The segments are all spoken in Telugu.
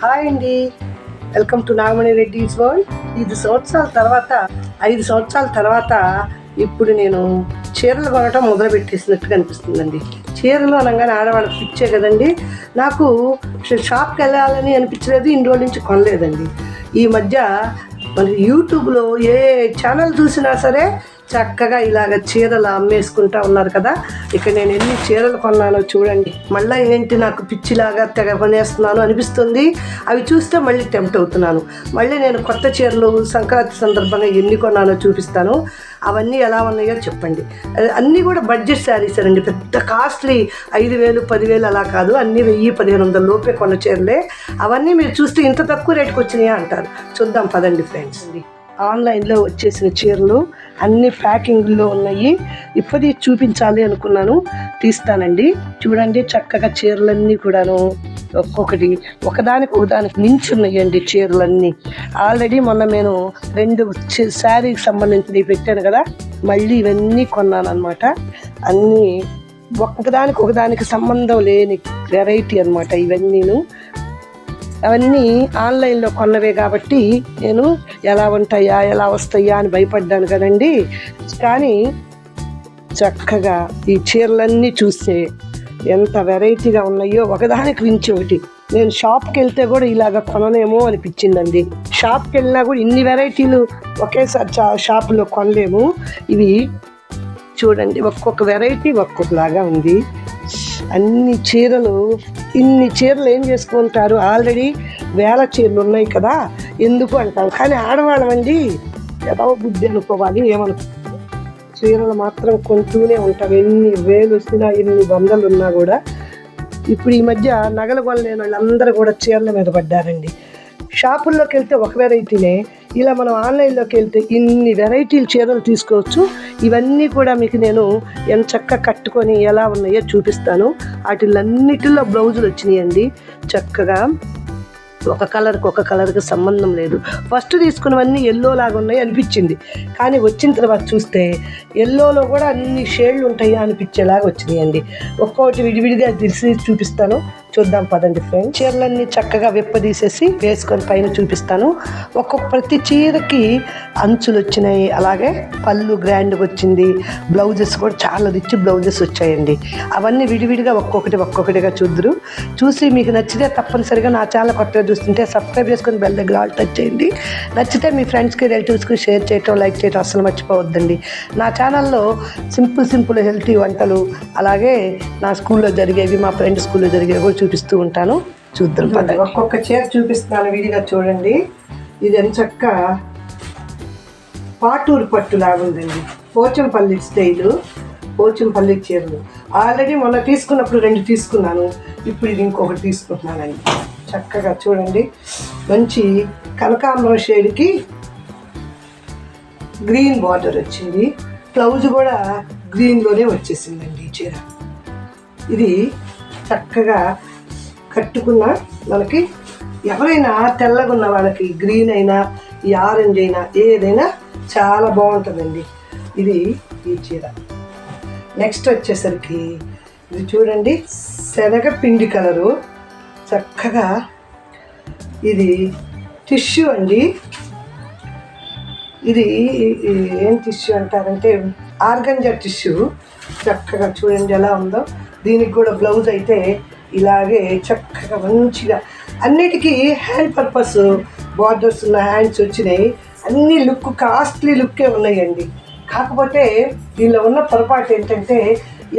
హాయ్ అండి. Welcome to Nagamani Reddy's world. ఐదు సంవత్సరాల తర్వాత ఐదు సంవత్సరాల తర్వాత ఇప్పుడు నేను చీరలు కొనటం మొదలుపెట్టేసినట్టుగా అనిపిస్తుందండి చీరలు అనగానే ఆడవాళ్ళకి పిచ్చే కదండి. నాకు షాప్కి వెళ్ళాలని అనిపించలేదు ఇన్ని రోజుల నుంచి కొనలేదండి. ఈ మధ్య మనకి యూట్యూబ్లో ఏ ఛానల్ చూసినా సరే చక్కగా ఇలాగ చీరలు అమ్మేసుకుంటా ఉన్నారు కదా. ఇక నేను ఎన్ని చీరలు కొన్నానో చూడండి. మళ్ళీ ఏంటి నాకు పిచ్చిలాగా తెగ కొనేస్తున్నాను అనిపిస్తుంది. అవి చూస్తే మళ్ళీ టెంప్ట్ అవుతున్నాను. మళ్ళీ నేను కొత్త చీరలు సంక్రాంతి సందర్భంగా ఎన్ని కొన్నానో చూపిస్తాను. అవన్నీ ఎలా ఉన్నాయో చెప్పండి. అన్నీ కూడా బడ్జెట్ శారీస్ అండి. పెద్ద కాస్ట్లీ ఐదు వేలు పదివేలు అలా కాదు. అన్నీ వెయ్యి పదిహేను వందల లోపే కొన్న చీరలే. అవన్నీ మీరు చూస్తే ఇంత తక్కువ రేటుకు వచ్చినాయా అంటారు. చూద్దాం పదండి ఫ్రెండ్స్. ఆన్లైన్లో వచ్చేసిన చీరలు అన్ని ప్యాకింగ్లో ఉన్నాయి. ఇప్పటి చూపించాలి అనుకున్నాను. తీస్తానండి. చూడండి చక్కగా చీరలన్నీ కూడాను ఒక్కొక్కటి ఒకదానికి ఒకదానికి మించి ఉన్నాయండి చీరలన్నీ. ఆల్రెడీ మొన్న నేను రెండు శారీకి సంబంధించినవి పెట్టాను కదా మళ్ళీ ఇవన్నీ కొన్నాను అనమాట అన్నీ ఒకదానికి ఒకదానికి సంబంధం లేని వెరైటీ అనమాట ఇవన్నీను. అవన్నీ ఆన్లైన్లో కొన్నవే కాబట్టి నేను ఎలా ఉంటాయా ఎలా వస్తాయా అని భయపడ్డాను కదండి. కానీ చక్కగా ఈ చీరలన్నీ చూస్తే ఎంత వెరైటీగా ఉన్నాయో ఒకదానికి మించి ఒకటి. నేను షాప్కి వెళ్తే కూడా ఇలాగ కొనలేమో అనిపించిందండి. షాప్కి వెళ్ళినా కూడా ఇన్ని వెరైటీలు ఒకేసారి చా షాపులో కొనలేము. ఇవి చూడండి ఒక్కొక్క వెరైటీ ఒక్కొక్కలాగా ఉంది. అన్ని చీరలు ఇన్ని చీరలు ఏం చేసుకుంటారు? ఆల్రెడీ వేల చీరలు ఉన్నాయి కదా? ఎందుకు అంటాం? కానీ ఆడవాళ్ళమండి ఏదో బుద్ధి అనుకోవాలి ఏమనుకో చీరలు మాత్రం కొంటూనే ఉంటాం. ఎన్ని వేలు వచ్చినా ఎన్ని వందలు ఉన్నా కూడా. ఇప్పుడు ఈ మధ్య నగలు కొనలేని వాళ్ళందరూ కూడా చీరల మీద పడ్డారండి. షాపుల్లోకి వెళ్తే ఒక వెరైటీనే ఇలా మనం ఆన్లైన్లోకి వెళ్తే ఇన్ని వెరైటీలు చీరలు తీసుకోవచ్చు. ఇవన్నీ కూడా మీకు నేను ఎంత చక్కగా కట్టుకొని ఎలా ఉన్నాయో చూపిస్తాను. వాటిలన్నిటిలో బ్లౌజులు వచ్చినాయండి. చక్కగా ఒక కలర్కి ఒక కలర్కి సంబంధం లేదు. ఫస్ట్ తీసుకున్నవన్నీ ఎల్లో లాగా ఉన్నాయి అనిపించింది. కానీ వచ్చిన తర్వాత చూస్తే ఎల్లోలో కూడా అన్ని షేడ్లు ఉంటాయా అనిపించేలాగా వచ్చినాయండి. ఒక్కొక్కటి విడివిడిగా తీసి చూపిస్తాను. చూద్దాం పదండి ఫ్రెండ్ చీరలన్నీ చక్కగా విప్పదీసేసి వేసుకొని పైన చూపిస్తాను. ఒక్కొక్క ప్రతి చీరకి అంచులు వచ్చినాయి. అలాగే పళ్ళు గ్రాండ్గా వచ్చింది. బ్లౌజెస్ కూడా చాలా రిచ్ బ్లౌజెస్ వచ్చాయండి. అవన్నీ విడివిడిగా ఒక్కొక్కటి ఒక్కొక్కటిగా చూద్దరు. చూసి మీకు నచ్చితే తప్పనిసరిగా నా ఛానల్ కొత్తగా చూస్తుంటే సబ్స్క్రైబ్ చేసుకొని బెల్ దగ్గర ఆల్ టచ్ చేయండి. నచ్చితే మీ ఫ్రెండ్స్కి రిలేటివ్స్కి షేర్ చేయటం లైక్ చేయటం అసలు మర్చిపోవద్దండి. నా ఛానల్లో సింపుల్ సింపుల్ హెల్తీ వంటలు అలాగే నా స్కూల్లో జరిగేవి మా ఫ్రెండ్ స్కూల్లో జరిగేవి కూడా చూపిస్తూ ఉంటాను. చూద్దాం ఒక్కొక్క చీర చూపిస్తున్నాను విడిగా చూడండి. ఇది ఎంత చక్క పాటూరు పట్టు లాగుందండి. పోచంపల్లి స్టైలు పోచంపల్లి చీరలు. ఆల్రెడీ మొన్న తీసుకున్నప్పుడు రెండు తీసుకున్నాను. ఇప్పుడు ఇది ఇంకొకటి తీసుకుంటున్నానండి. చక్కగా చూడండి. మంచి కనకాంబరం షేడ్కి గ్రీన్ బార్డర్ వచ్చింది. బ్లౌజ్ కూడా గ్రీన్లోనే వచ్చేసిందండి ఈ చీర. ఇది చక్కగా కట్టుకున్న మనకి ఎవరైనా తెల్లగా ఉన్న వాళ్ళకి గ్రీన్ అయినా ఈ ఆరెంజ్ అయినా ఏదైనా చాలా బాగుంటుందండి. ఇది ఈ చీర. నెక్స్ట్ వచ్చేసరికి ఇది చూడండి శనగ పిండి కలరు. చక్కగా ఇది టిష్యూ అండి. ఇది ఏం టిష్యూ అంటారంటే ఆర్గంజా టిష్యూ చక్కగా చూడండి ఎలా ఉందో. దీనికి కూడా బ్లౌజ్ అయితే ఇలాగే చక్కగా మంచిగా అన్నిటికీ హ్యాండ్ పర్పస్ బార్డర్స్ ఉన్న హ్యాండ్స్ వచ్చినాయి. అన్ని లుక్ కాస్ట్లీ లుక్కే ఉన్నాయండి. కాకపోతే దీనిలో ఉన్న పొరపాటు ఏంటంటే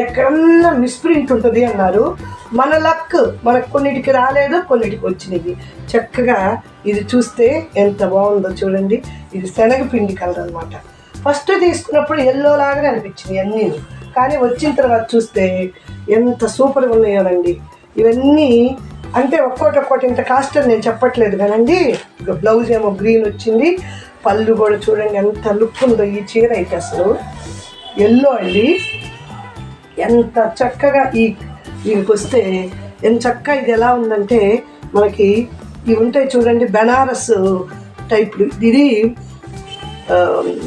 ఎక్కడన్నా మిస్ప్రింట్ ఉంటుంది అన్నారు. మన లక్ మనకు కొన్నిటికి రాలేదు కొన్నిటికి వచ్చినాయి చక్కగా ఇది చూస్తే ఎంత బాగుందో చూడండి. ఇది శనగపిండి కలర్ అనమాట ఫస్ట్ తీసుకున్నప్పుడు ఎల్లో లాగానే అనిపించింది అన్నీ కానీ వచ్చిన తర్వాత చూస్తే ఎంత సూపర్గా ఉన్నాయోనండి. ఇవన్నీ అంటే ఒక్కోటి ఒక్కోటి ఇంత కాస్ట్ అని నేను చెప్పట్లేదు కానండి. బ్లౌజ్ ఏమో గ్రీన్ వచ్చింది. పళ్ళు కూడా చూడండి ఎంత లుక్ ఉందో ఈ చీర అయితే అసలు. ఎల్లో అండి. ఎంత చక్కగా ఈ దీనికి వస్తే ఎంత చక్కగా ఇది ఎలా ఉందంటే మనకి ఇవి ఉంటాయి చూడండి బెనారస్ టైప్లు ఇది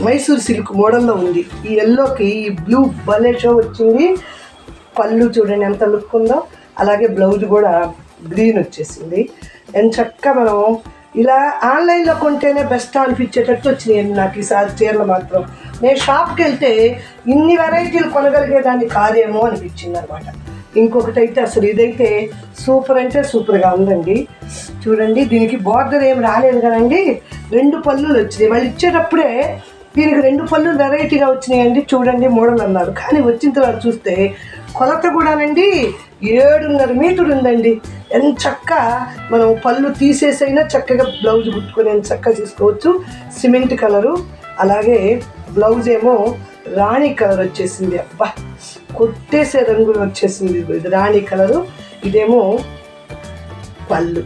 మైసూర్ సిల్క్ మోడల్లో ఉంది. ఈ ఎల్లోకి ఈ బ్లూ బలేషో వచ్చింది. పళ్ళు చూడండి ఎంత లుక్ ఉందో. అలాగే బ్లౌజ్ కూడా గ్రీన్ వచ్చేసింది. అండ్ చక్కగా మనం ఇలా ఆన్లైన్లో కొంటేనే బెస్ట్ అనిపించేటట్టు వచ్చినాయండి నాకు ఈసారి చీరలు మాత్రం. నేను షాప్కి వెళ్తే ఇన్ని వెరైటీలు కొనగలిగేదాన్ని కాదేమో అనిపించింది అనమాట ఇంకొకటి అయితే అసలు ఇదైతే సూపర్ అంటే సూపర్గా ఉందండి. చూడండి దీనికి బార్డర్ ఏం రాలేదు కదండి. రెండు పళ్ళులు వచ్చినాయి. వాళ్ళు ఇచ్చేటప్పుడే దీనికి రెండు పళ్ళు వెరైటీగా వచ్చినాయండి. చూడండి మూడలు అన్నారు. కానీ వచ్చిన తర్వాత చూస్తే కొలత కూడానండి ఏడున్నర మీటర్ ఉందండి. ఎంత చక్క మనం పళ్ళు తీసేసైనా చక్కగా బ్లౌజ్ కుట్టుకొని ఎంత చక్కగా తీసుకోవచ్చు సిమెంట్ కలరు అలాగే బ్లౌజ్ ఏమో రాణి కలర్ వచ్చేసింది. అబ్బా! కొట్టేసే రంగులు వచ్చేసింది. ఇది రాణి కలరు ఇదేమో పళ్ళు.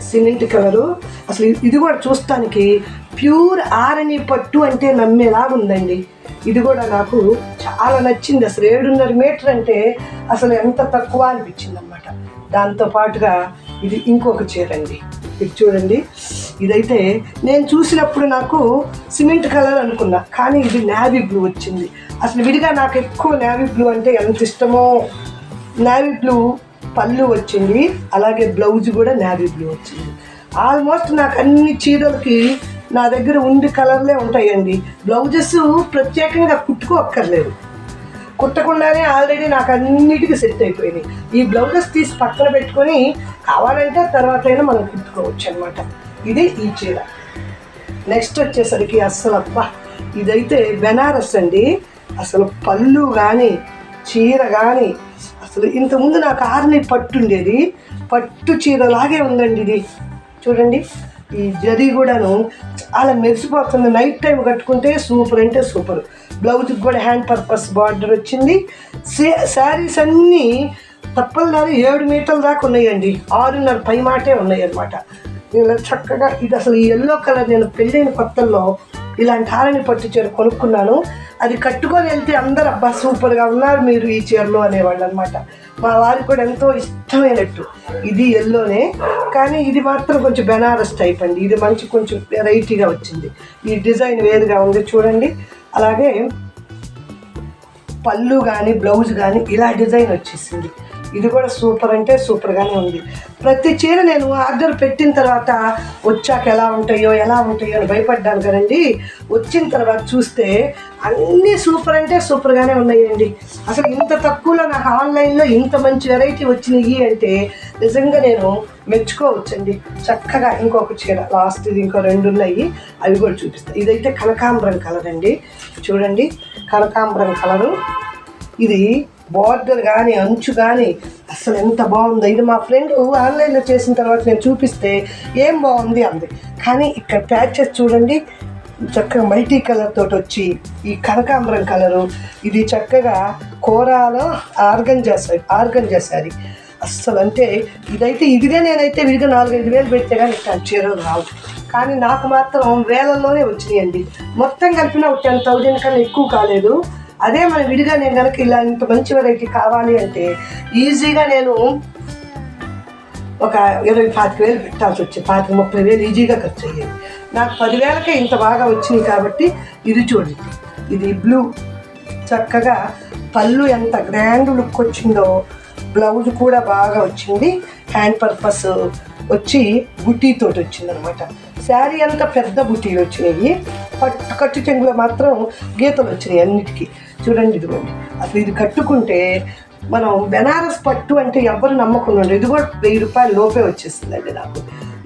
Cement colour. అసలు ఇది కూడా చూస్తానికి ప్యూర్ ఆరని పట్టు అంటే నమ్మేలాగా ఉందండి ఇది కూడా నాకు చాలా నచ్చింది. అసలు ఏడున్నర మీటర్ అంటే అసలు ఎంత తక్కువ అనిపించింది అనమాట దాంతో పాటుగా ఇది ఇంకొక చీర అండి ఇది చూడండి. ఇదైతే నేను చూసినప్పుడు నాకు సిమెంట్ కలర్ అనుకున్నా కానీ ఇది నేవీ బ్లూ వచ్చింది. అసలు విడిగా నాకు ఎక్కువ నేవీ బ్లూ అంటే ఎంత ఇష్టమో నేవీ బ్లూ పళ్ళు వచ్చింది అలాగే బ్లౌజ్ కూడా నేవీ బ్లూ వచ్చింది. ఆల్మోస్ట్ నాకు అన్ని చీరలకి నా దగ్గర ఉండి కలర్లే ఉంటాయండి. బ్లౌజెస్ ప్రత్యేకంగా కుట్టుకోక్కర్లేదు. కుట్టకుండానే ఆల్రెడీ నాకు అన్నిటికీ సెట్ అయిపోయినాయి. ఈ బ్లౌజెస్ తీసి పక్కన పెట్టుకొని కావాలంటే తర్వాత అయినా మనం కుట్టుకోవచ్చు అనమాట ఇది ఈ చీర. నెక్స్ట్ వచ్చేసరికి అస్సలు అబ్బా! ఇదైతే బెనారస్ అండి. అసలు పళ్ళు కానీ చీర కానీ అసలు ఇంతకుముందు నాకు ఆర్ని పట్టు ఉండేది. పట్టు చీరలాగే ఉందండి ఇది. చూడండి. ఈ జరీ కూడాను చాలా మెరిసిపోతుంది. నైట్ టైం కట్టుకుంటే సూపర్ అంటే సూపర్ బ్లౌజ్కి కూడా హ్యాండ్ పర్పస్ బార్డర్ వచ్చింది. శారీస్ అన్నీ తప్పనిసరి ఏడు మీటర్ల దాకా ఉన్నాయండి. ఆరున్నర పై మాటే ఉన్నాయి అనమాట ఇలా చక్కగా ఇది అసలు ఈ ఎల్లో కలర్ నేను పెళ్ళైన కొత్తల్లో ఇలాంటి హారని పట్టు చీర కొనుక్కున్నాను. అది కట్టుకొని వెళ్తే అందరు అబ్బా సూపర్గా ఉన్నారు మీరు ఈ చీరలో అనేవాళ్ళు అనమాట మా వారికి కూడా ఎంతో ఇష్టమైనట్టు. ఇది ఎల్లోనే కానీ ఇది మాత్రం కొంచెం బెనారస్ టైప్ అండి. ఇది మంచి కొంచెం వెరైటీగా వచ్చింది. ఈ డిజైన్ వేరుగా ఉంది చూడండి. అలాగే పళ్ళు కానీ బ్లౌజ్ కానీ ఇలా డిజైన్ వచ్చేసింది. ఇది కూడా సూపర్ అంటే సూపర్గానే ఉంది. ప్రతి చీర నేను ఆర్డర్ పెట్టిన తర్వాత వచ్చాక ఎలా ఉంటాయో ఎలా ఉంటాయో అని భయపడ్డాను కదండి. వచ్చిన తర్వాత చూస్తే అన్నీ సూపర్ అంటే సూపర్గానే ఉన్నాయండి. అసలు ఇంత తక్కువలో నాకు ఆన్లైన్లో ఇంత మంచి వెరైటీ వచ్చినాయి అంటే నిజంగా నేను మెచ్చుకోవచ్చండి. చక్కగా ఇంకొక చీర లాస్ట్ ఇది ఇంకో రెండు ఉన్నాయి. అవి కూడా చూపిస్తాను ఇదైతే కనకాంబరం కలర్ అండి. చూడండి కనకాంబరం కలరు ఇది బార్డర్ కానీ అంచు కానీ అసలు ఎంత బాగుందో. ఇది మా ఫ్రెండ్ ఆన్లైన్లో చేసిన తర్వాత నేను చూపిస్తే ఏం బాగుంది అంది. కానీ ఇక్కడ ప్యాచెస్ చూడండి చక్కగా మల్టీ కలర్ తోటి వచ్చి ఈ కనకాంబరం కలరు ఇది చక్కగా కూరలో ఆర్గన్ చేసారు ఆర్గన్ చేశారు అస్సలు అంటే ఇదైతే ఇదిగా నేనైతే విడిగా నాలుగైదు వేలు పెడితే కానీ ఇక్కడ చీరలు రావు. కానీ నాకు మాత్రం వేలల్లోనే వచ్చినాయండి. మొత్తం కలిపిన ఒక టెన్ థౌజండ్ కన్నా ఎక్కువ కాలేదు. అదే మన విడిగా నేను కనుక ఇలా ఇంత మంచి వెరైటీ కావాలి అంటే ఈజీగా నేను ఒక ఇరవై పాతిక వేలు పెట్టాల్సి వచ్చి పాతిక ముప్పై వేలు ఈజీగా ఖర్చు అయ్యేది. నాకు పదివేలకే ఇంత బాగా వచ్చినాయి కాబట్టి ఇది చూడండి. ఇది బ్లూ చక్కగా పళ్ళు ఎంత గ్రాండ్ లుక్ వచ్చిందో బ్లౌజ్ కూడా బాగా వచ్చింది. హ్యాండ్ పర్పస్ వచ్చి బుటీతోటి వచ్చింది అనమాట శారీ అంతా పెద్ద బుటీలు వచ్చినాయి. పట్టు కట్టు చెంగులో మాత్రం గీతలు వచ్చినాయి అన్నిటికీ. చూడండి ఇదిగోండి అసలు ఇది కట్టుకుంటే మనం బెనారస్ పట్టు అంటే ఎవ్వరు నమ్మకుండా ఇది కూడా వెయ్యి రూపాయల లోపే వచ్చేసిందండి నాకు.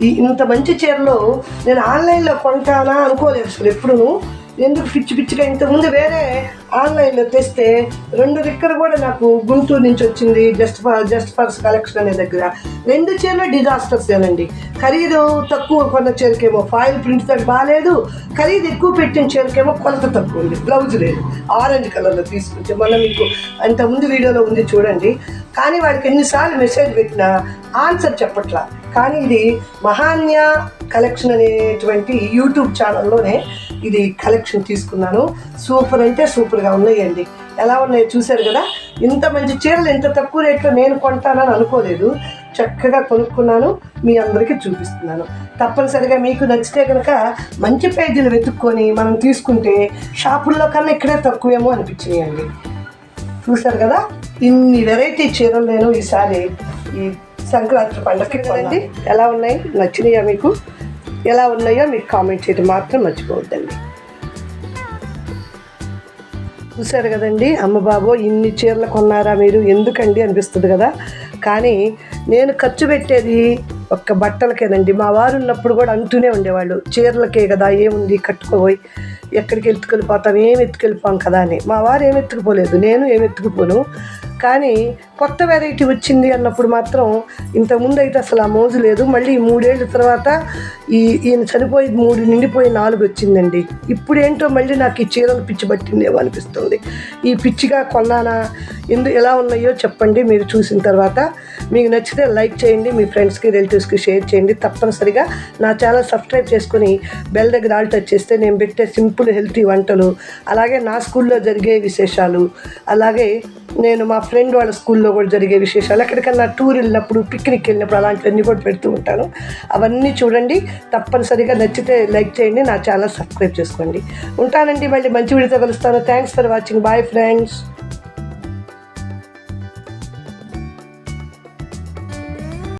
ఈ ఇంత మంచి చీరలో నేను ఆన్లైన్లో కొంటానా అనుకోలేదు అసలు ఎప్పుడు. ఎందుకు పిచ్చి పిచ్చిగా ఇంతకుముందు వేరే ఆన్లైన్లో తెస్తే రెండు రిక్కర్ కూడా నాకు గుంటూరు నుంచి వచ్చింది just for just furs collection అనే దగ్గర. రెండు చీరలు డిజాస్టర్స్ ఏనండి. ఖరీదు తక్కువ కొన్న చీరకేమో ఫాయిల్ ప్రింట్ తోటి బాగాలేదు. ఖరీదు ఎక్కువ పెట్టిన చీరకేమో కొలత తక్కువ ఉంది. బ్లౌజ్ లేదు. ఆరెంజ్ కలర్లో తీసుకుంటే మనం మీకు ఇంతకుముందు వీడియోలో ఉంది చూడండి. కానీ వాడికి ఎన్నిసార్లు మెసేజ్ పెట్టినా ఆన్సర్ చెప్పట్లా. కానీ ఇది మహాన్య కలెక్షన్ అనేటువంటి యూట్యూబ్ ఛానల్లోనే ఇది కలెక్షన్ తీసుకున్నాను. సూపర్ అంటే సూపర్గా ఉన్నాయండి. ఎలా ఉన్నాయో చూశారు కదా? ఇంత మంచి చీరలు ఇంత తక్కువ రేట్లో నేను కొంటానని అనుకోలేదు. చక్కగా కొనుక్కున్నాను. మీ అందరికీ చూపిస్తున్నాను. తప్పనిసరిగా మీకు నచ్చితే కనుక మంచి పేజీలు వెతుక్కొని మనం తీసుకుంటే షాపుల్లో కన్నా ఇక్కడే తక్కువేమో అనిపించినాయండి. చూశారు కదా? ఇన్ని వెరైటీ చీరలు నేను ఈసారి ఈ సంక్రాంతి పండగకి ఎలా ఉన్నాయి? నచ్చినాయా మీకు? ఎలా ఉన్నాయో మీకు కామెంట్ చేయడం మాత్రం మర్చిపోవద్దండి. చూశారు కదండి అమ్మ బాబో ఇన్ని చీరలు కొన్నారా మీరు? ఎందుకండి అనిపిస్తుంది కదా? కానీ నేను ఖర్చు పెట్టేది ఒక్క బట్టలకేనండి. మా వారు ఉన్నప్పుడు కూడా అంటూనే ఉండేవాళ్ళు చీరలకే కదా ఏముంది కట్టుకోబోయి ఎక్కడికి ఎత్తుకెళ్ళిపోతాం ఏం ఎత్తుకెళ్ళిపోం కదా అని. మా వారు ఏమి ఎత్తుకుపోలేదు నేను ఏమి ఎత్తుకుపోను. కానీ కొత్త వెరైటీ వచ్చింది అన్నప్పుడు మాత్రం ఇంతకుముందు అయితే అసలు ఆ మోజు లేదు. మళ్ళీ ఈ మూడేళ్ళ తర్వాత ఈ ఈయన చనిపోయి మూడు నిండిపోయి నాలుగు వచ్చిందండి. ఇప్పుడు ఏంటో మళ్ళీ నాకు ఈ చీరలు పిచ్చి పట్టిందేమో అనిపిస్తుంది. ఈ పిచ్చిగా కొన్నానా ఎందు ఎలా ఉన్నాయో చెప్పండి మీరు చూసిన తర్వాత. మీకు నచ్చితే లైక్ చేయండి మీ ఫ్రెండ్స్కి రిలేటివ్స్కి షేర్ చేయండి. తప్పనిసరిగా నా ఛానల్ సబ్స్క్రైబ్ చేసుకుని బెల్ దగ్గర ఆల్ టచ్ చేస్తే నేను పెట్టే సింపుల్ హెల్తీ వంటలు. అలాగే నా స్కూల్లో జరిగే విశేషాలు. అలాగే నేను మా ఫ్రెండ్ వాళ్ళ స్కూల్లో కూడా జరిగే విశేషాలు. ఎక్కడికన్నా టూర్ వెళ్ళినప్పుడు పిక్నిక్ వెళ్ళినప్పుడు అలాంటివన్నీ కూడా పెడుతూ ఉంటాను. అవన్నీ చూడండి. తప్పనిసరిగా నచ్చితే లైక్ చేయండి. నా ఛానల్ సబ్స్క్రైబ్ చేసుకోండి. ఉంటానండి. మళ్ళీ మంచి వీడియోతో కలుస్తాను. Thanks for watching bye friends